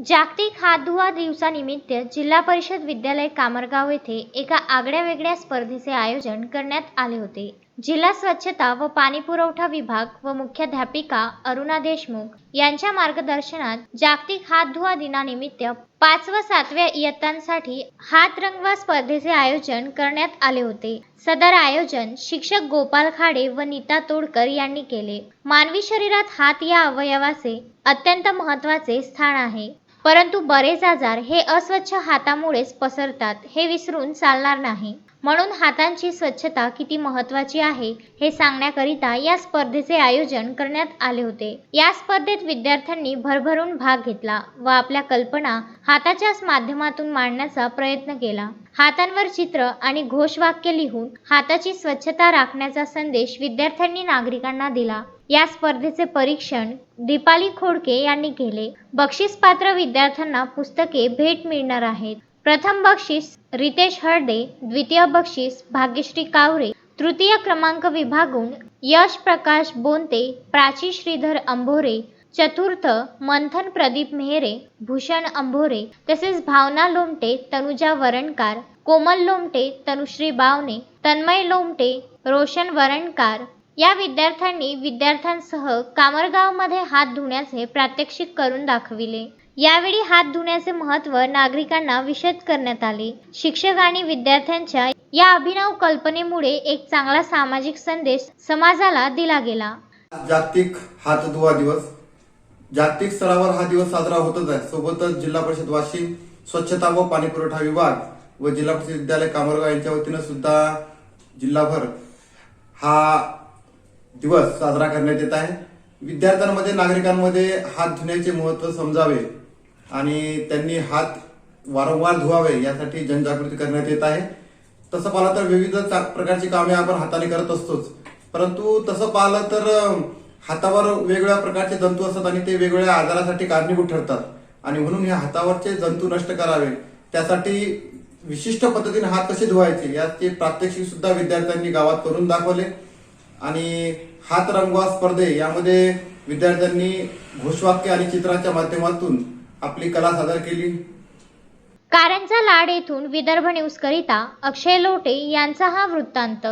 जागतिक हात धुवा दिवसानिमित्त जिल्हा परिषद विद्यालय कामरगाव येथे एका आगळ्या वेगळ्या स्पर्धेचे आयोजन करण्यात आले होते. जिल्हा स्वच्छता व पाणी पुरवठा विभाग व मुख्याध्यापिका अरुणा देशमुख यांच्या मार्गदर्शनात जागतिक हात धुवा दिनानिमित्त पाच व सातव्या इयत्तांसाठी हात रंगवा स्पर्धेचे आयोजन करण्यात आले होते. सदर आयोजन शिक्षक गोपाल खाडे व नीता तोडकर यांनी केले. मानवी शरीरात हात या अवयवाचे अत्यंत महत्त्वाचे स्थान आहे. परंतु बरेच आजार हे अस्वच्छ हातामुळेच पसरतात हे विसरून चालणार नाही. म्हणून हातांची स्वच्छता किती महत्त्वाची आहे हे सांगण्याकरिता या स्पर्धेचे आयोजन करण्यात आले होते. या स्पर्धेत विद्यार्थ्यांनी भरभरून भाग घेतला व आपल्या कल्पना हाताच्याच माध्यमातून मांडण्याचा प्रयत्न केला. हातांवर चित्र आणि घोषवाक्य लिहून हाताची स्वच्छता राखण्याचा संदेश विद्यार्थ्यांनी नागरिकांना दिला. या स्पर्धेचे परीक्षण दीपाली खोडके यांनी केले. बक्षीस पात्र विद्यार्थ्यांना पुस्तके भेट मिळणार आहेत. प्रथम बक्षीस रितेश हळदे द्वितीय बक्षीस भाग्यश्री कावरे तृतीय क्रमांक विभागून यश प्रकाश बोनते प्राची श्रीधर अंभोरे चतुर्थ मंथन प्रदीप मेहरे भूषण अंभोरे तसेच भावना लोमटे तनुजा वरणकार कोमल लोमटे तनुश्री बावने तन्मय लोमटे रोशन वरणकार या विद्यार्थ्यांनी विद्यार्थ्यांसह कामरगावमध्ये हात धुण्याचे प्रात्यक्षिक करून दाखविले. यावेळी हात धुण्याचे महत्त्व नागरिकांना विशद करण्यात आले. शिक्षक आणि विद्यार्थ्यांच्या या अभिनव कल्पनेमुळे एक चांगला सामाजिक संदेश समाजाला दिला गेला. जागतिक हात धुवा दिवस. जागतिक स्तरावर हा दिवस साजरा होतच आहे. सोबतच जिल्हा परिषद वाशिम स्वच्छता व पाणी पुरवठा विभाग व जिल्हा परिषद विद्यालय कामरगाव यांच्या वतीनं सुद्धा जिल्हाभर हा दिवस साजरा करण्यात येत आहे. विद्यार्थ्यांमध्ये नागरिकांमध्ये हात धुण्याचे महत्त्व समजावे आणि त्यांनी हात वारंवार धुवावे यासाठी जनजागृती करण्यात येत आहे. तसं पाहिलं तर विविध प्रकारची कामे आपण हाताने करत असतोच. परंतु तसं पाहिलं तर हातावर वेगवेगळ्या प्रकारचे जंतू असतात आणि ते वेगवेगळ्या आजारासाठी कारणीभूत ठरतात. आणि म्हणून हे हातावरचे जंतू नष्ट करावे. त्यासाठी विशिष्ट पद्धतीने हात कसे धुवायचे याचे प्रात्यक्षिक सुद्धा विद्यार्थ्यांनी गावात करून दाखवले. आणि हात रंगवा स्पर्धे यामध्ये विद्यार्थ्यांनी घोषवाक्य आणि चित्राच्या माध्यमातून आपली कला सादर केली. कारंजा लाड येथून विदर्भ न्यूज करिता अक्षय लोटे यांचा हा वृत्तांत.